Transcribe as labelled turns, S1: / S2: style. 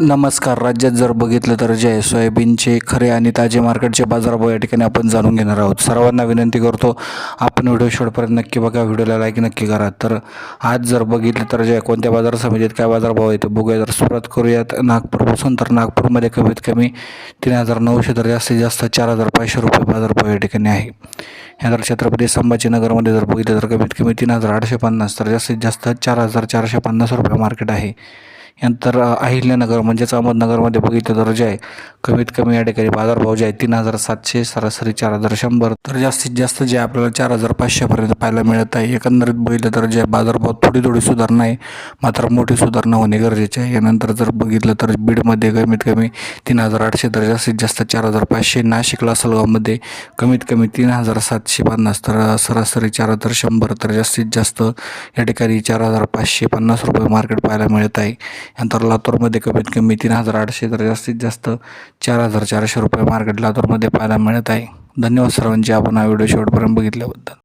S1: नमस्कार. राज्यात जर बघितलं तर जे सोयाबीनचे खरे आणि ताजे मार्केटचे बाजारभाव या ठिकाणी आपण जाणून घेणार आहोत. सर्वांना विनंती करतो आपण व्हिडिओ शेवटपर्यंत नक्की बघा व्हिडिओला लाईक नक्की करा. तर आज जर बघितलं तर जे कोणत्या बाजार समितीत काय बाजारभाव आहे ते बघूया. जर सुरुवात करूयात नागपूरपासून तर नागपूरमध्ये कमीत कमी तीन हजार नऊशे तर जास्तीत जास्त चार हजार पाचशे रुपये बाजारभाव या ठिकाणी आहे. यानंतर छत्रपती संभाजीनगरमध्ये जर बघितलं तर कमीत कमी तीन हजार आठशे पन्नास तर जास्तीत जास्त चार हजार चारशे पन्नास रुपये मार्केट आहे. यानंतर अहिल्यानगर म्हणजेच अहमदनगरमध्ये बघितलं तर जे आहे कमीत कमी या ठिकाणी बाजारभाव जे आहे तीन हजार सातशे सरासरी चार हजार शंभर. तर जास्तीत जास्त जे आपल्याला चार हजार पाचशेपर्यंत पाहायला मिळत आहे एकंदरीत बघितलं तर जे बाजारभाव थोडी थोडी सुधारणा आहे मात्र मोठी सुधारणा होणे गरजेचे आहे. यानंतर जर बघितलं तर बीडमध्ये कमीत कमी तीन हजार आठशे तर जास्तीत जास्त चार हजार पाचशे. नाशिकला सलगावमध्ये कमीत कमी तीन हजार सातशे पन्नास तर सरासरी चार हजार शंभर तर जास्तीत जास्त या ठिकाणी चार हजार पाचशे पन्नास रुपये मार्केट पाहायला मिळत आहे. यानंतर लातूरमध्ये कमीत कमी तीन हजार आठशे तर जास्तीत जास्त चार हजार चारशे रुपये मार्केट लातूरमध्ये पाहायला मिळत आहे. धन्यवाद सर्वांचे. आपण हा व्हिडिओ शेवटपर्यंत बघितल्याबद्दल.